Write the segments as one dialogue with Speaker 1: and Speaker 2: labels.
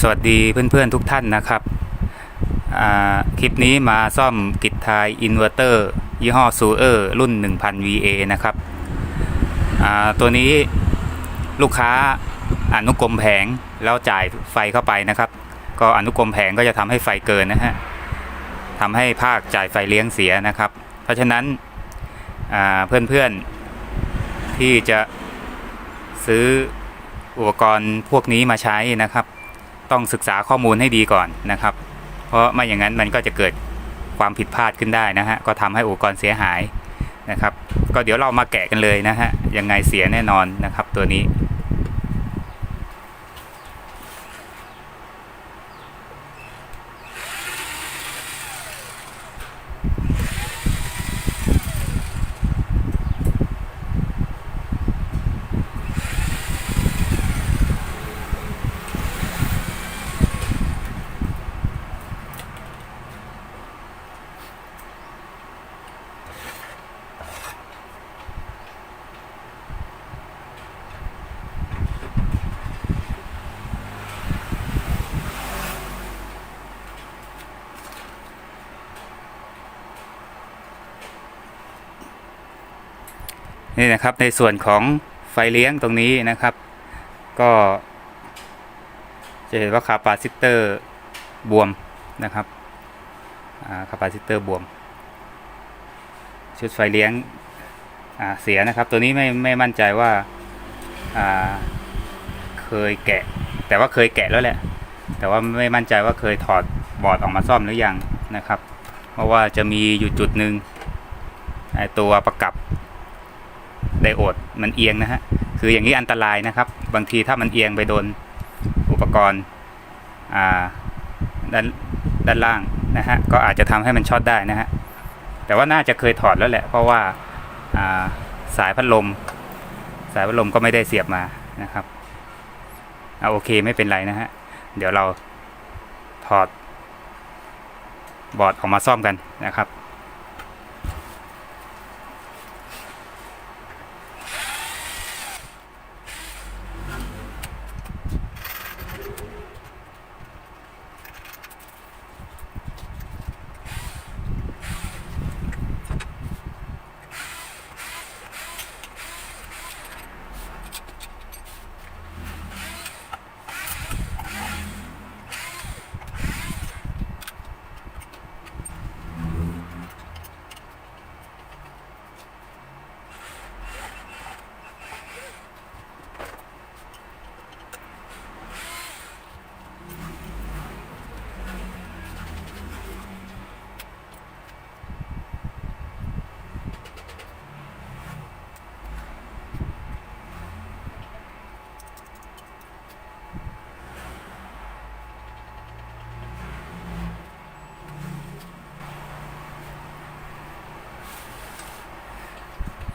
Speaker 1: สวัสดีเพื่อนๆทุกท่านนะครับ คลิปนี้มาซ่อมกิจทายอินเวอร์เตอร์ยี่ห้อซูเออร์รุ่น 1000 VA นะครับ ตัวนี้ลูกค้าอนุกรมแผงแล้วจ่ายไฟเข้าไปนะครับ ก็อนุกรมแผงก็จะทำให้ไฟเกินนะฮะทำให้ภาคจ่ายไฟเลี้ยงเสียนะครับ เพราะฉะนั้นอ่าเพื่อนๆที่จะซื้ออุปกรณ์พวกนี้มาใช้นะครับ ต้องศึกษาข้อมูลให้ดีก่อนนะครับ เพราะไม่อย่างนั้นมันก็จะเกิดความผิดพลาดขึ้นได้นะฮะก็ทำให้อุปกรณ์เสียหายนะครับ ก็เดี๋ยวเรามาแกะกันเลยนะฮะยังไงเสียแน่นอนนะครับตัวนี้ นี่นะครับในส่วนของไฟเลี้ยงตรงนี้นะครับ ก็จะเห็นว่าคาปาซิเตอร์บวมนะครับคาปาซิเตอร์บวม ชุดไฟเลี้ยงเสียนะครับตัวนี้ไม่ไม่มั่นใจว่าอ่าเคยแกะ แต่ว่าเคยแกะแล้วแหละ แต่ว่าไม่มั่นใจว่าเคยถอดบอร์ดออกมาซ่อมหรือยังนะครับ เพราะว่าจะมีอยู่จุดหนึ่งไอตัวประกับ ไดโอดมันเอียงนะฮะคืออย่างนี้อันตรายนะครับ บางทีถ้ามันเอียงไปโดนอุปกรณ์ด้านด้านล่างนะฮะก็อาจจะทำให้มันช็อตได้นะฮะแต่ว่าน่าจะเคยถอดแล้วแหละ เพราะว่าอ่าสายพัดลม สายพัดลมก็ไม่ได้เสียบมานะครับเอาโอเคไม่เป็นไรนะฮะเดี๋ยวเราถอดบอร์ดออกมาซ่อมกันนะครับ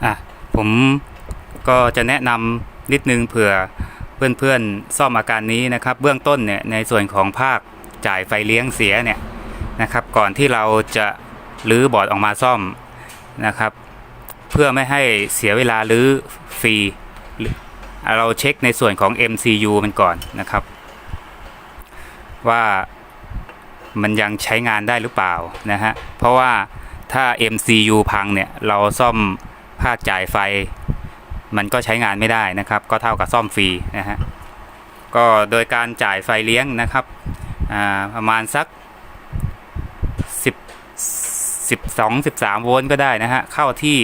Speaker 1: อะ ผมก็จะแนะนำนิดนึงเผื่อเพื่อนๆซ่อมอาการนี้นะครับ เบื้องต้นเนี่ยในส่วนของภาคจ่ายไฟเลี้ยงเสียเนี่ยนะครับก่อนที่เราจะรื้อบอร์ดออกมาซ่อมนะครับ เพื่อไม่ให้เสียเวลารื้อฟรีเราเช็คในส่วนของ MCU มันก่อนนะครับ ว่ามันยังใช้งานได้หรือเปล่านะฮะเพราะว่าถ้า MCU พังเนี่ยเราซ่อม ภาคจ่ายไฟ มันก็ใช้งานไม่ได้นะครับ ก็เท่ากับซ่อมฟรีนะฮะก็โดยการจ่ายไฟเลี้ยงนะครับประมาณสัก 10 12 13 โวลต์ก็ได้นะฮะเข้าที่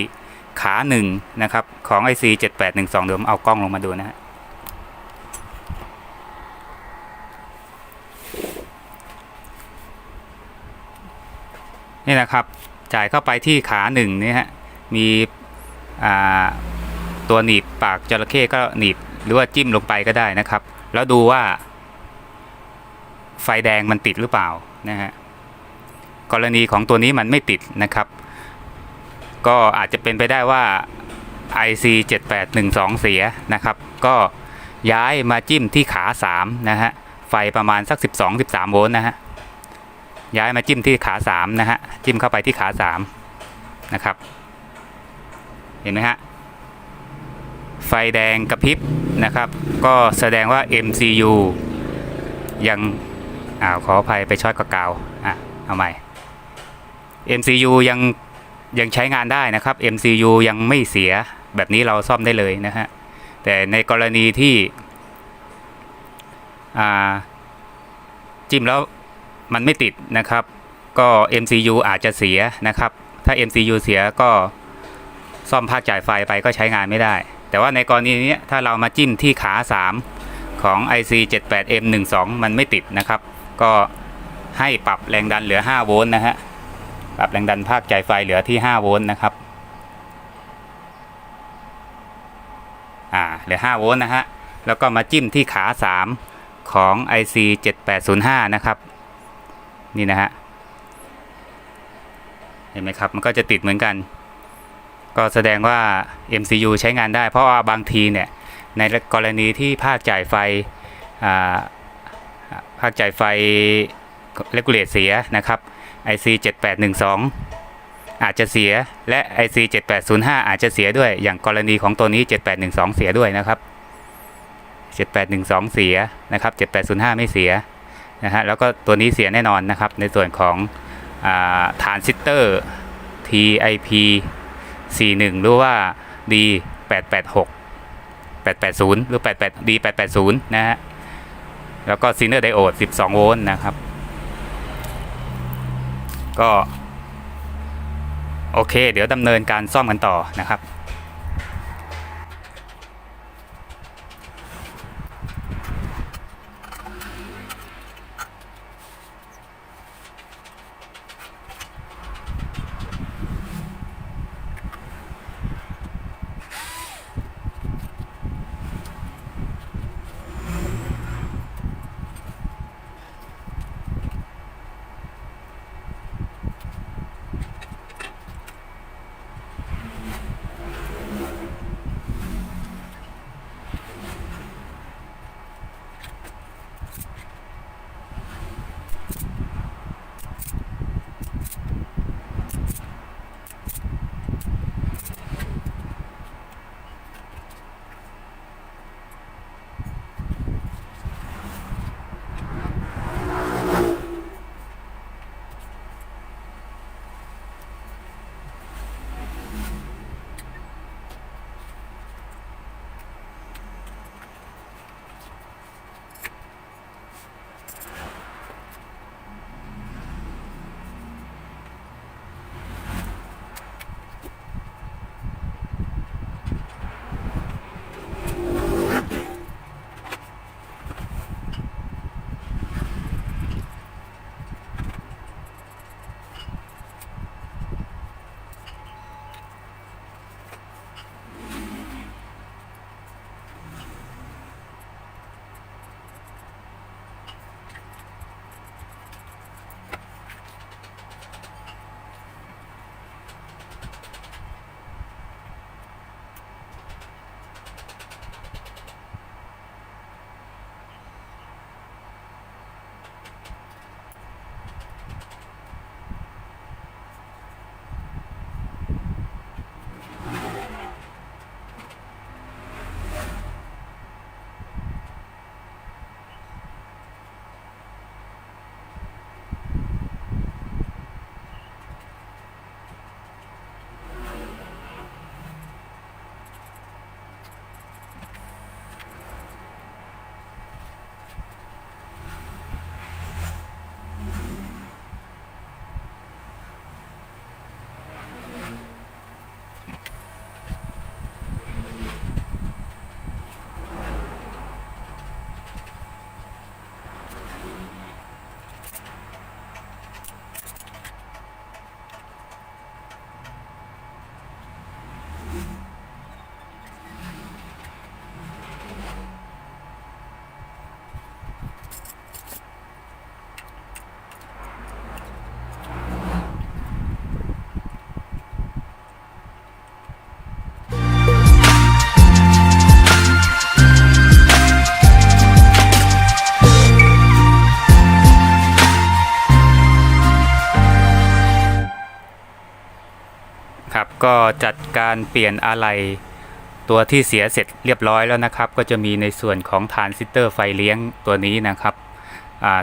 Speaker 1: ขาหนึ่งนะครับของ IC 7812เดี๋ยวผมเอากล้องลงมาดูนะฮะนี่นะครับจ่ายเข้าไปที่ขาหนึ่งนี่ฮะมี ตัวหนีบปากจระเข้ก็หนีบหรือว่าจิ้มลงไปก็ได้นะครับ แล้วดูว่า ไฟแดงมันติดหรือเปล่านะฮะกรณีของตัวนี้มันไม่ติดนะครับ ก็อาจจะเป็นไปได้ว่า IC 7812เสียนะครับ ก็ย้ายมาจิ้มที่ขา 3 นะฮะ ไฟประมาณสัก 12-13 โวลต์นะฮะ ย้ายมาจิ้มที่ขา 3 นะฮะ จิ้มเข้าไปที่ขา 3 นะครับ เห็นไหมฮะ ไฟแดงกระพริบนะครับ ก็แสดงว่า MCU ยังอ่าขออภัยไปช็อตกับกาวอะเอาใหม่ MCU ยังยังใช้งานได้นะครับ MCU ยังไม่เสียแบบนี้เราซ่อมได้เลยนะฮะ แต่ในกรณีที่จิ้มแล้วมันไม่ติดนะครับ ก็ MCU อาจจะเสียนะครับ ถ้า MCU เสียก็ ซ่อมภาคจ่ายไฟไปก็ใช้งานไม่ได้ แต่ว่าในกรณีนี้ถ้าเรามาจิ้มที่ขา 3 ของ IC 78M12 มันไม่ติดนะครับ ก็ให้ปรับแรงดันเหลือ 5 โวลต์นะฮะ ปรับแรงดันภาคจ่ายไฟเหลือที่ 5 โวลต์นะครับ อ่า เหลือ 5 โวลต์นะฮะ แล้วก็มาจิ้มที่ขา 3 ของ IC 7805 นะครับ นี่นะฮะ เห็นไหมครับ มันก็จะติดเหมือนกัน ก็แสดงว่า MCU ใช้งานได้ เพราะว่าบางทีเนี่ย ในกรณีที่ภาคจ่ายไฟภาคจ่ายไฟเลกูเลตเสียนะครับ IC 7812 อาจจะเสียและ IC 7805 อาจจะเสียด้วย อย่างกรณีของตัวนี้ 7812 เสียด้วยนะครับ 7812 เสียนะครับ 7805 ไม่เสียนะฮะแล้วก็ตัวนี้เสียแน่นอนนะครับ ในส่วนของอาฐานซิสเตอร์ TIP 41 หรือว่า D 886 880 หรือ 88 D 880 นะฮะ แล้วก็ซีเนอร์ไดโอด 12 โวลต์นะครับ ก็ โอเค เดี๋ยวดำเนินการซ่อมกันต่อนะครับครับ การเปลี่ยนอะไหล่ตัวที่เสียเสร็จเรียบร้อยแล้วนะครับ ก็จะมีในส่วนของฐานซิสเตอร์ไฟเลี้ยงตัวนี้นะครับ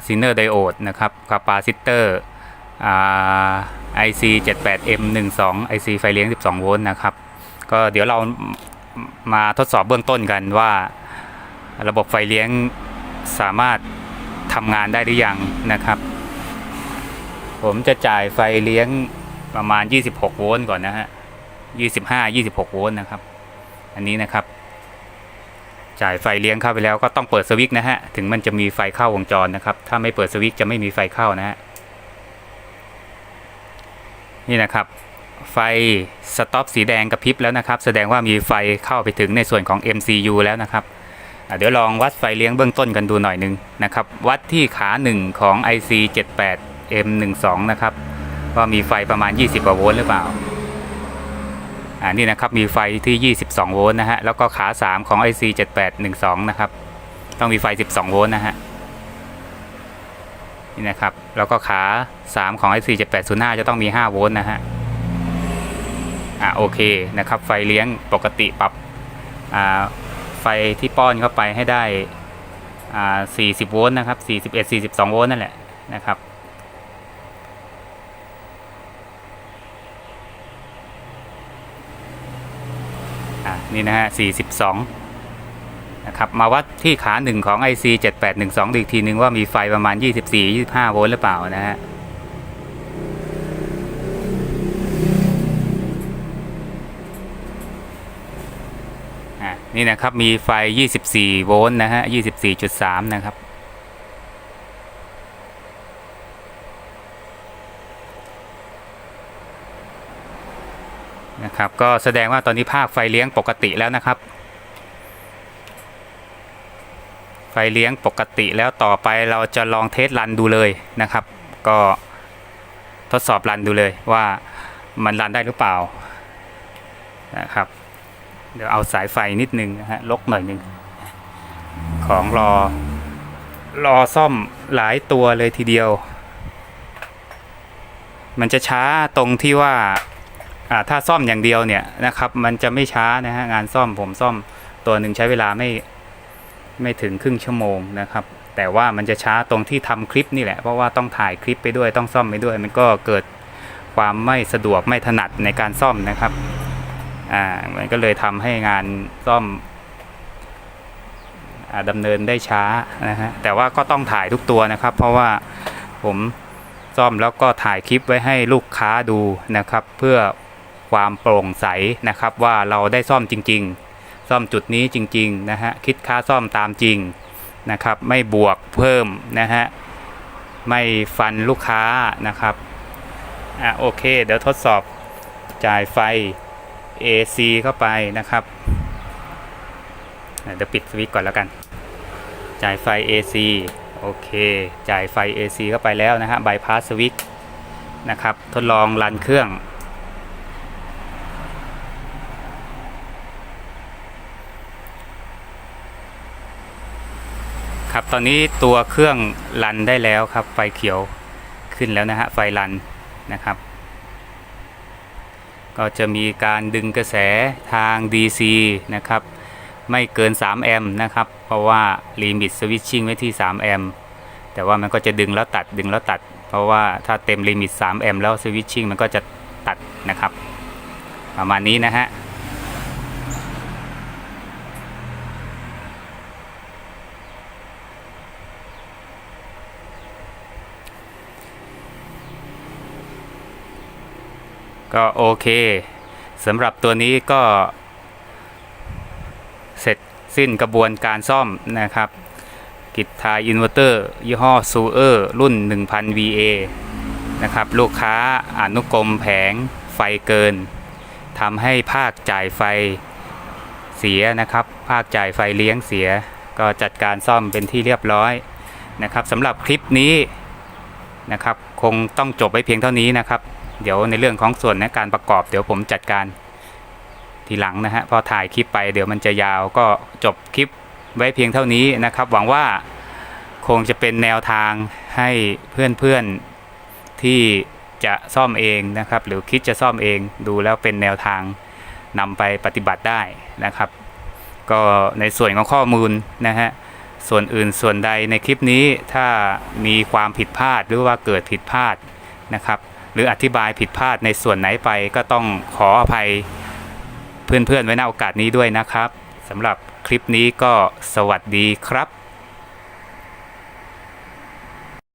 Speaker 1: ซินเนอร์ไดโอดนะครับคาปาซิเตอร์อ่า IC 78M 12 IC ไฟเลี้ยง 12 โวลต์นะครับ ก็เดี๋ยวเรามาทดสอบเบื้องต้นกันว่า ระบบไฟเลี้ยงสามารถทำงานได้หรือยังนะครับ ผมจะจ่ายไฟเลี้ยงประมาณ 26 โวลต์ก่อนนะฮะ 25 26 โวลต์นะครับ อันนี้นะครับ จ่ายไฟเลี้ยงเข้าไปแล้วก็ต้องเปิดสวิตช์นะฮะ ถึงมันจะมีไฟเข้าวงจรนะครับ ถ้าไม่เปิดสวิตช์จะไม่มีไฟเข้านะฮะ นี่นะครับ ไฟสต็อปสีแดงกระพริบแล้วนะครับ แสดงว่ามีไฟเข้าไปถึงในส่วนของ MCU แล้วนะครับเดี๋ยวลองวัดไฟเลี้ยงเบื้องต้นกันดูหน่อยนึงนะครับ วัดที่ขาหนึ่งของ IC 78 M12 นะครับ ว่ามีไฟประมาณ 20กว่าโวลต์หรือเปล่า อ่านี่นะครับมีไฟที่ 22 โวลต์นะฮะแล้วก็ขา 3 ของ IC 7812 นะครับ ต้องมีไฟ 12 โวลต์นะฮะนี่นะครับแล้วก็ขา 3 ของ IC 7805 จะต้องมี 5 โวลต์นะฮะอ่าโอเคนะครับ ไฟเลี้ยงปกติปรับอ่าไฟที่ป้อนเข้าไปให้ได้อ่า40 โวลต์นะครับ 41 42 โวลต์นั่นแหละนะครับ นี่นะฮะ 42 นะครับ มาวัดที่ขาหนึ่งของ IC 7812ดูอีกทีนึงว่ามีไฟประมาณ 24-25 โวลต์หรือเปล่านะฮะอะนี่นะครับ มีไฟ 24 โวลต์นะฮะ 24.3 นะครับ ครับก็แสดงว่าตอนนี้ภาคไฟเลี้ยงปกติแล้วนะครับ ไฟเลี้ยงปกติแล้วต่อไปเราจะลองเทสรันดูเลยนะครับ ก็ทดสอบรันดูเลยว่ามันรันได้หรือเปล่านะครับ เดี๋ยวเอาสายไฟนิดนึงนะฮะลกหน่อยนึงของรอรอซ่อมหลายตัวเลยทีเดียว มันจะช้าตรงที่ว่า ถ้าซ่อมอย่างเดียวเนี่ยนะครับ มันจะไม่ช้านะฮะงานซ่อมผมซ่อมตัวหนึ่งใช้เวลาไม่ไม่ถึงครึ่งชั่วโมงนะครับ แต่ว่ามันจะช้าตรงที่ทำคลิปนี่แหละเพราะว่าต้องถ่ายคลิปไปด้วยต้องซ่อมไปด้วย มันก็เกิดความไม่สะดวกไม่ถนัดในการซ่อมนะครับอ่ามันก็เลยทำให้งานซ่อมอ่าดำเนินได้ช้านะฮะแต่ว่าก็ต้องถ่ายทุกตัวนะครับ เพราะว่าผมซ่อมแล้วก็ถ่ายคลิปไว้ให้ลูกค้าดูนะครับ เพื่อ ความโปร่งใสนะครับว่าเราได้ซ่อมจริง ๆ ซ่อมจุดนี้จริงๆนะฮะคิดค่าซ่อมตามจริงนะครับไม่บวกเพิ่มนะฮะไม่ฟันลูกค้านะครับอะโอเค เดี๋ยวทดสอบจ่ายไฟ AC เข้าไปนะครับเดี๋ยวปิดสวิตช์ก่อนแล้วกัน จ่ายไฟ AC โอเค จ่ายไฟ AC เข้าไปแล้วนะฮะบายพาสสวิตช์นะครับ ทดลองรันเครื่อง ครับ ตอนนี้ตัวเครื่องรันได้แล้วครับ ไฟเขียวขึ้นแล้วนะฮะ ไฟรันนะครับ ก็จะมีการดึงกระแสทาง DC นะครับ ไม่เกิน 3 แอมป์นะครับ เพราะว่าลิมิตสวิตชิ่งไว้ที่ 3 แอมป์ แต่ว่ามันก็จะดึงแล้วตัด ดึงแล้วตัด เพราะว่าถ้าเต็มลิมิต 3 แอมป์แล้วสวิตชิ่งมันก็จะตัดนะครับ ประมาณนี้นะฮะ ก็โอเคสำหรับตัวนี้ก็เสร็จสิ้นกระบวนการซ่อมนะครับ กิจทายอินเวอร์เตอร์ ยี่ห้อซูเออร์รุ่น 1000 VA นะครับ ลูกค้าอนุกรมแผงไฟเกินทำให้ภาคจ่ายไฟเสียนะครับ ภาคจ่ายไฟเลี้ยงเสีย ก็จัดการซ่อมเป็นที่เรียบร้อยนะครับสำหรับคลิปนี้นะครับ คงต้องจบไว้เพียงเท่านี้นะครับ เดี๋ยวในเรื่องของส่วนในการประกอบ เดี๋ยวผมจัดการทีหลังนะฮะพอถ่ายคลิปไปเดี๋ยวมันจะยาวก็จบคลิปไว้เพียงเท่านี้นะครับ หวังว่าคงจะเป็นแนวทางให้เพื่อนๆที่จะซ่อมเองนะครับ หรือคิดจะซ่อมเองดูแล้วเป็นแนวทางนำไปปฏิบัติได้นะครับ ก็ในส่วนของข้อมูลนะฮะส่วนอื่นส่วนใดในคลิปนี้ถ้ามีความผิดพลาดหรือว่าเกิดผิดพลาดนะครับ หรืออธิบายผิดพลาดในส่วนไหนไปก็ต้องขออภัยเพื่อนๆไว้ในโอกาสนี้ด้วยนะครับสำหรับคลิปนี้ก็สวัสดีครับ